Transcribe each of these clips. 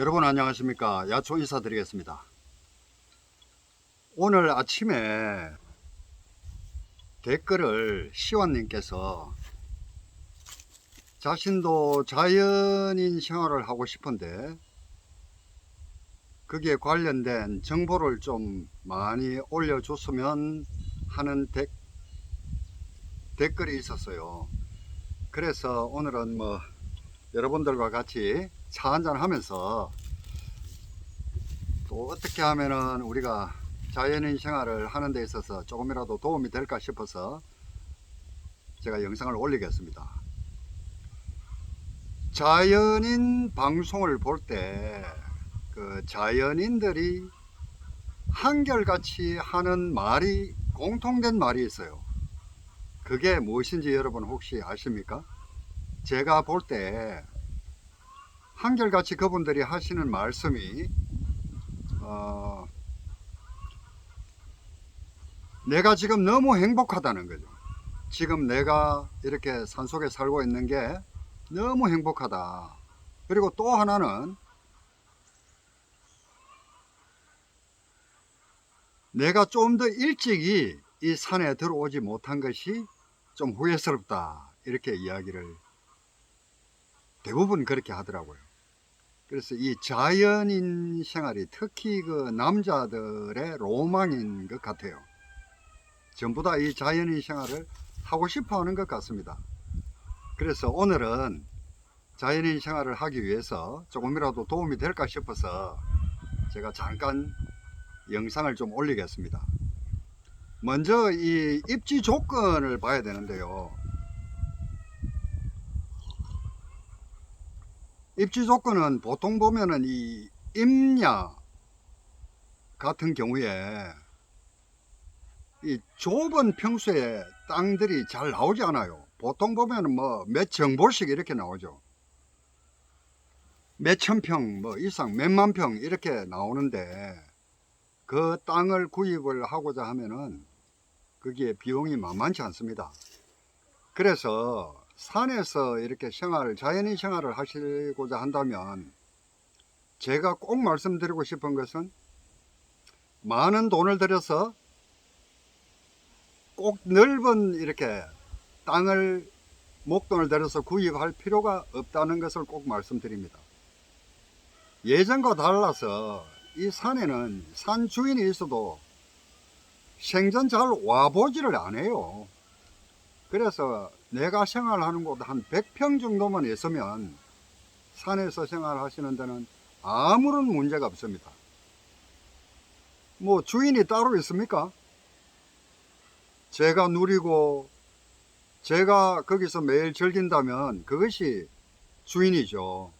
여러분 안녕하십니까? 야초 인사드리겠습니다. 오늘 아침에 댓글을 시완님께서 자신도 자연인 생활을 하고 싶은데 거기에 관련된 정보를 좀 많이 올려줬으면 하는 댓- 댓글이 있었어요. 그래서 오늘은 뭐 여러분들과 같이 차 한잔 하면서 또 어떻게 하면은 우리가 자연인 생활을 하는 데 있어서 조금이라도 도움이 될까 싶어서 제가 영상을 올리겠습니다. 자연인 방송을 볼 때 그 자연인들이 한결같이 하는 말이 공통된 말이 있어요. 그게 무엇인지 여러분 혹시 아십니까? 제가 볼 때 한결같이 그분들이 하시는 말씀이 어, 내가 지금 너무 행복하다는 거죠. 지금 내가 이렇게 산속에 살고 있는 게 너무 행복하다. 그리고 또 하나는 내가 좀 더 일찍이 이 산에 들어오지 못한 것이 좀 후회스럽다. 이렇게 이야기를 대부분 그렇게 하더라고요. 그래서 이 자연인 생활이 특히 그 남자들의 로망인 것 같아요. 전부 다 이 자연인 생활을 하고 싶어 하는 것 같습니다. 그래서 오늘은 자연인 생활을 하기 위해서 조금이라도 도움이 될까 싶어서 제가 잠깐 영상을 좀 올리겠습니다. 먼저 이 입지 조건을 봐야 되는데요. 입지 조건은 보통 보면은 이 임야 같은 경우에 이 좁은 평수에 땅들이 잘 나오지 않아요. 보통 보면은 뭐 몇 정보씩 이렇게 나오죠. 몇 천 평, 뭐 이상, 몇만 평 이렇게 나오는데 그 땅을 구입을 하고자 하면은 거기에 비용이 만만치 않습니다. 그래서 산에서 이렇게 생활을, 자연인 생활을 하시고자 한다면 제가 꼭 말씀드리고 싶은 것은 많은 돈을 들여서 꼭 넓은 이렇게 땅을 목돈을 들여서 구입할 필요가 없다는 것을 꼭 말씀드립니다. 예전과 달라서 이 산에는 산 주인이 있어도 생전 잘 와보지를 안 해요. 그래서 내가 생활하는 곳 한 100평 정도만 있으면 산에서 생활하시는 데는 아무런 문제가 없습니다. 뭐 주인이 따로 있습니까? 제가 누리고 제가 거기서 매일 즐긴다면 그것이 주인이죠.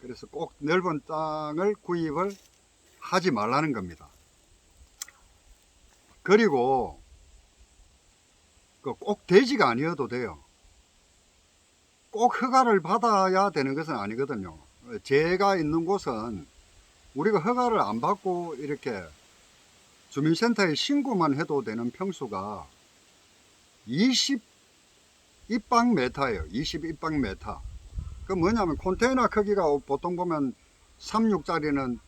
그래서 꼭 넓은 땅을 구입을 하지 말라는 겁니다. 그리고 그 꼭 돼지가 아니어도 돼요. 꼭 허가를 받아야 되는 것은 아니거든요. 제가 있는 곳은 우리가 허가를 안 받고 이렇게 주민센터에 신고만 해도 되는 평수가 20 입방 메타예요. 20 입방 메타. 그 뭐냐면 컨테이너 크기가 보통 보면 36짜리는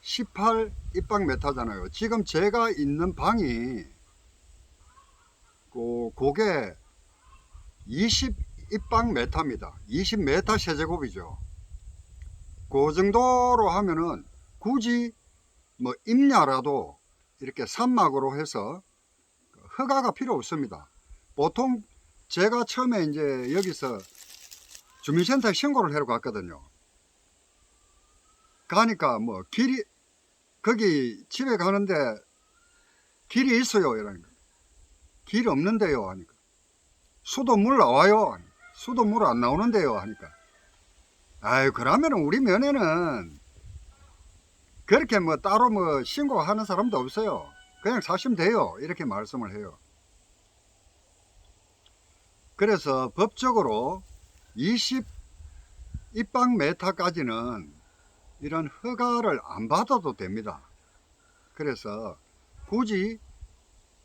18 입방 메타잖아요. 지금 제가 있는 방이 그 그게 20 입방 메타입니다. 20 메타 세제곱이죠. 그 정도로 하면은 굳이 뭐 임야라도 이렇게 산막으로 해서 허가가 필요 없습니다. 보통 제가 처음에 이제 여기서 주민센터에 신고를 하러 갔거든요. 가니까 뭐 길이 거기 집에 가는데 길이 있어요 이러니까 길이 없는데요 하니까. 수도 물 나와요. 수도 물 안 나오는데요 하니까. 아유 그러면 우리 면에는 그렇게 뭐 따로 뭐 신고하는 사람도 없어요. 그냥 사시면 돼요. 이렇게 말씀을 해요. 그래서 법적으로 20 입방 메타까지는 이런 허가를 안 받아도 됩니다. 그래서 굳이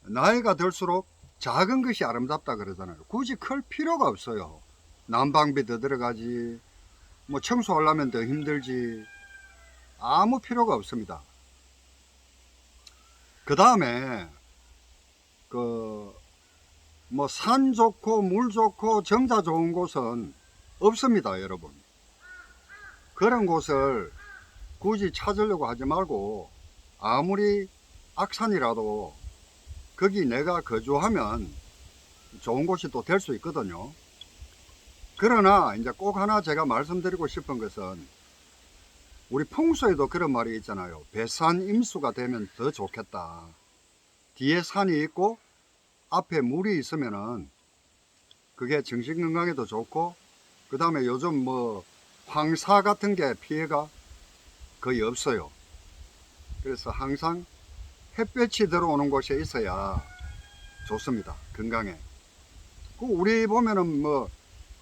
나이가 들수록 작은 것이 아름답다 그러잖아요. 굳이 클 필요가 없어요. 난방비 더 들어가지, 뭐 청소하려면 더 힘들지 아무 필요가 없습니다. 그 다음에 그 뭐 산 좋고 물 좋고 정자 좋은 곳은 없습니다, 여러분. 그런 곳을 굳이 찾으려고 하지 말고 아무리 악산이라도 거기 내가 거주하면 좋은 곳이 또 될 수 있거든요. 그러나 이제 꼭 하나 제가 말씀드리고 싶은 것은 우리 풍수에도 그런 말이 있잖아요. 배산 임수가 되면 더 좋겠다. 뒤에 산이 있고 앞에 물이 있으면은 그게 정신 건강에도 좋고 그 다음에 요즘 뭐 황사 같은 게 피해가 거의 없어요. 그래서 항상 햇볕이 들어오는 곳에 있어야 좋습니다. 건강에. 그 우리 보면은 뭐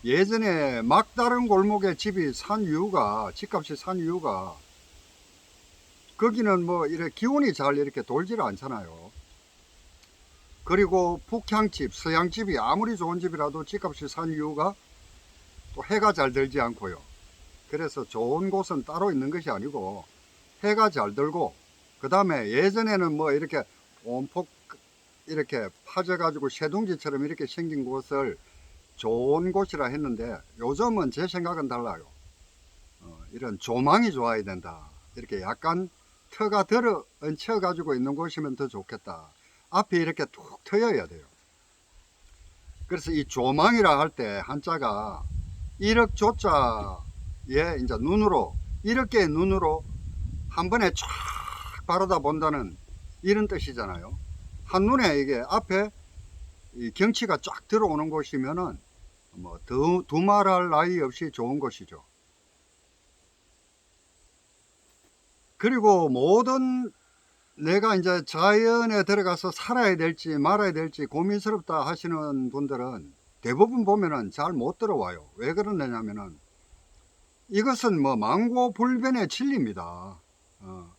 예전에 막다른 골목에 집이 산 이유가 집값이 산 이유가 거기는 뭐 이렇게 기온이 잘 이렇게 돌지를 않잖아요. 그리고 북향집, 서양집이 아무리 좋은 집이라도 집값이 산 이유가 또 해가 잘 들지 않고요. 그래서 좋은 곳은 따로 있는 것이 아니고 해가 잘 들고 그 다음에 예전에는 뭐 이렇게 온폭 이렇게 파져가지고 새둥지처럼 이렇게 생긴 곳을 좋은 곳이라 했는데 요즘은 제 생각은 달라요. 어, 이런 조망이 좋아야 된다. 이렇게 약간 터가 들어 얹혀 가지고 있는 곳이면 더 좋겠다. 앞이 이렇게 툭 트여야 돼요. 그래서 이 조망이라 할 때 한자가 일억 조자에 이제 눈으로 이렇게 눈으로 한 번에 쫙 바라다 본다는 이런 뜻이잖아요. 한눈에 이게 앞에 이 경치가 쫙 들어오는 곳이면은 뭐 두, 두말할 나위 없이 좋은 곳이죠. 그리고 모든 내가 이제 자연에 들어가서 살아야 될지 말아야 될지 고민스럽다 하시는 분들은 대부분 보면은 잘 못 들어와요. 왜 그러냐면은 이것은 뭐 망고 불변의 진리입니다. 어,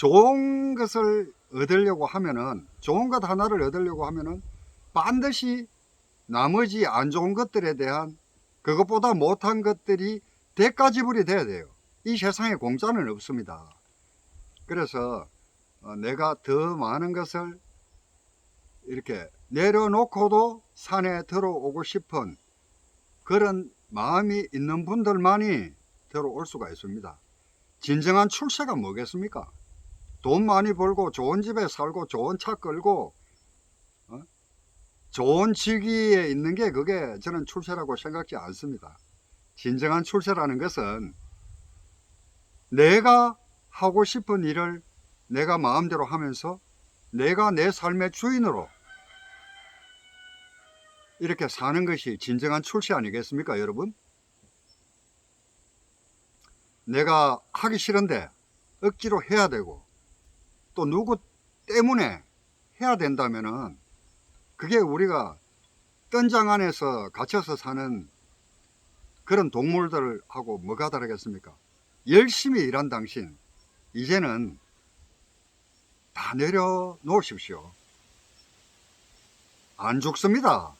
좋은 것을 얻으려고 하면은 좋은 것 하나를 얻으려고 하면은 반드시 나머지 안 좋은 것들에 대한 그것보다 못한 것들이 대가 지불이 돼야 돼요. 이 세상에 공짜는 없습니다. 그래서 어, 내가 더 많은 것을 이렇게 내려놓고도 산에 들어오고 싶은 그런 마음이 있는 분들만이 들어올 수가 있습니다. 진정한 출세가 뭐겠습니까? 돈 많이 벌고 좋은 집에 살고 좋은 차 끌고 어? 좋은 직위에 있는 게 그게 저는 출세라고 생각지 않습니다. 진정한 출세라는 것은 내가 하고 싶은 일을 내가 마음대로 하면서 내가 내 삶의 주인으로 이렇게 사는 것이 진정한 출세 아니겠습니까, 여러분? 내가 하기 싫은데 억지로 해야 되고 또 누구 때문에 해야 된다면은 그게 우리가 뜬장 안에서 갇혀서 사는 그런 동물들하고 뭐가 다르겠습니까? 열심히 일한 당신 이제는 다 내려놓으십시오. 안 죽습니다.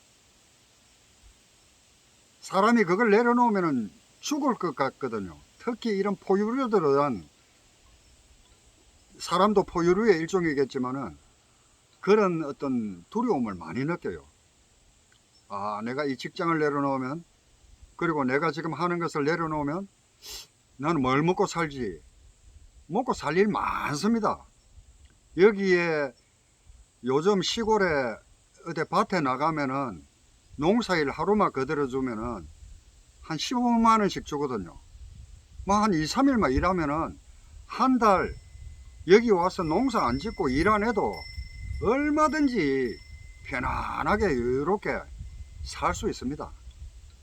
사람이 그걸 내려놓으면 죽을 것 같거든요. 특히 이런 포유류들은 사람도 포유류의 일종이겠지만은 그런 어떤 두려움을 많이 느껴요. 아, 내가 이 직장을 내려놓으면 그리고 내가 지금 하는 것을 내려놓으면 나는 뭘 먹고 살지? 먹고 살 일 많습니다. 여기에 요즘 시골에 어디 밭에 나가면은 농사일 하루만 거들어 주면은 한 15만 원씩 주거든요. 뭐 한 2, 3일만 일하면은 한 달 여기 와서 농사 안 짓고 일 안 해도 얼마든지 편안하게 여유롭게 살 수 있습니다.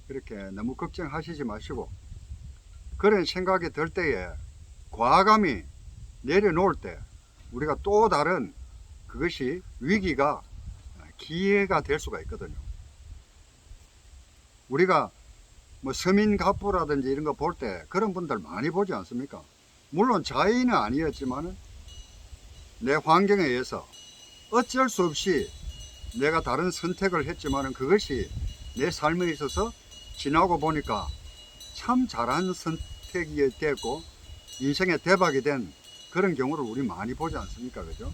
그렇게 너무 걱정하시지 마시고 그런 생각이 들 때에 과감히 내려놓을 때 우리가 또 다른 그것이 위기가 기회가 될 수가 있거든요. 우리가 뭐 서민 갑부라든지 이런 거 볼 때 그런 분들 많이 보지 않습니까? 물론 자의는 아니었지만은 내 환경에 의해서 어쩔 수 없이 내가 다른 선택을 했지만은 그것이 내 삶에 있어서 지나고 보니까 참 잘한 선택이 됐고 인생의 대박이 된 그런 경우를 우리 많이 보지 않습니까? 그죠?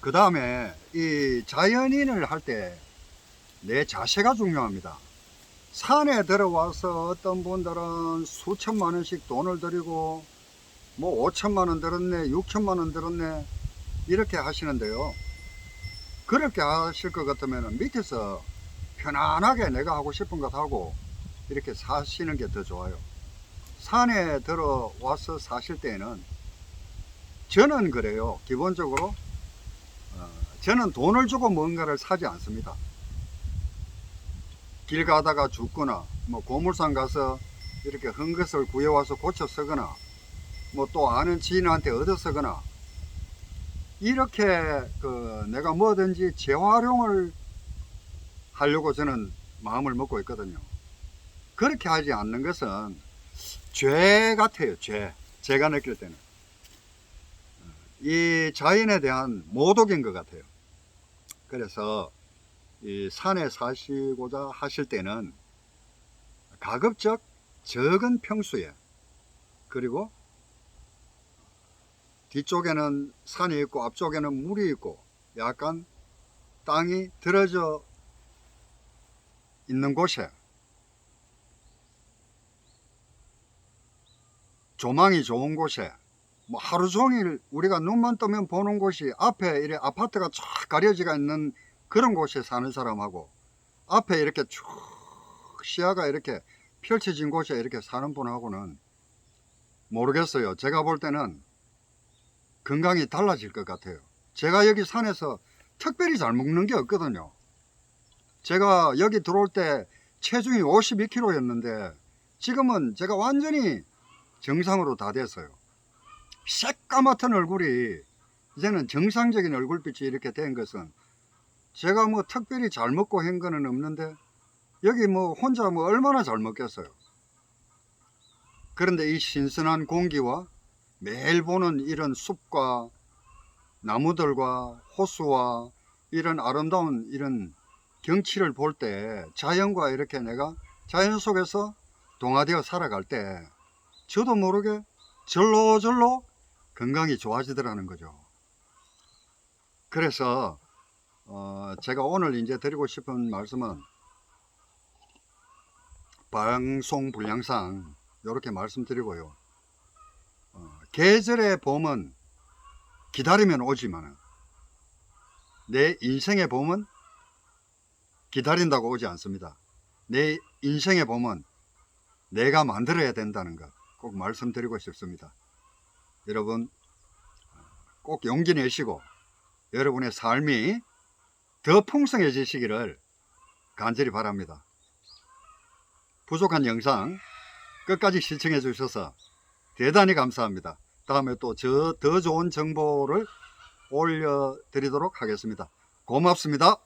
그 다음에 이 자연인을 할 때 내 자세가 중요합니다. 산에 들어와서 어떤 분들은 수천만 원씩 돈을 들이고 뭐 5천만 원 들었네, 6천만 원 들었네 이렇게 하시는데요. 그렇게 하실 것 같으면 밑에서 편안하게 내가 하고 싶은 것 하고 이렇게 사시는 게 더 좋아요. 산에 들어와서 사실 때는 저는 그래요. 기본적으로 어, 저는 돈을 주고 뭔가를 사지 않습니다. 길 가다가 죽거나 뭐 고물상 가서 이렇게 한 것을 구해와서 고쳐 쓰거나 뭐 또 아는 지인한테 얻어 쓰거나 이렇게 그 내가 뭐든지 재활용을 하려고 저는 마음을 먹고 있거든요. 그렇게 하지 않는 것은 죄 같아요, 죄. 제가 느낄 때는. 이 자연에 대한 모독인 것 같아요. 그래서 이 산에 사시고자 하실 때는 가급적 적은 평수에 그리고 뒤쪽에는 산이 있고 앞쪽에는 물이 있고 약간 땅이 들어져 있는 곳에 조망이 좋은 곳에 뭐 하루 종일 우리가 눈만 뜨면 보는 곳이 앞에 이래 아파트가 쫙 가려지가 있는 그런 곳에 사는 사람하고 앞에 이렇게 쭉 시야가 이렇게 펼쳐진 곳에 이렇게 사는 분하고는 모르겠어요. 제가 볼 때는 건강이 달라질 것 같아요. 제가 여기 산에서 특별히 잘 먹는 게 없거든요. 제가 여기 들어올 때 체중이 52kg였는데 지금은 제가 완전히 정상으로 다 됐어요. 새까맣던 얼굴이 이제는 정상적인 얼굴빛이 이렇게 된 것은 제가 뭐 특별히 잘 먹고 한 거는 없는데 여기 뭐 혼자 뭐 얼마나 잘 먹겠어요. 그런데 이 신선한 공기와 매일 보는 이런 숲과 나무들과 호수와 이런 아름다운 이런 경치를 볼 때 자연과 이렇게 내가 자연 속에서 동화되어 살아갈 때 저도 모르게 절로절로 건강이 좋아지더라는 거죠. 그래서 어, 제가 오늘 이제 드리고 싶은 말씀은 방송 분량상 이렇게 말씀드리고요. 어, 계절의 봄은 기다리면 오지만 내 인생의 봄은 기다린다고 오지 않습니다. 내 인생의 봄은 내가 만들어야 된다는 것 꼭 말씀드리고 싶습니다. 여러분 꼭 용기 내시고 여러분의 삶이 더 풍성해지시기를 간절히 바랍니다. 부족한 영상 끝까지 시청해 주셔서 대단히 감사합니다. 다음에 또 저 더 좋은 정보를 올려드리도록 하겠습니다. 고맙습니다.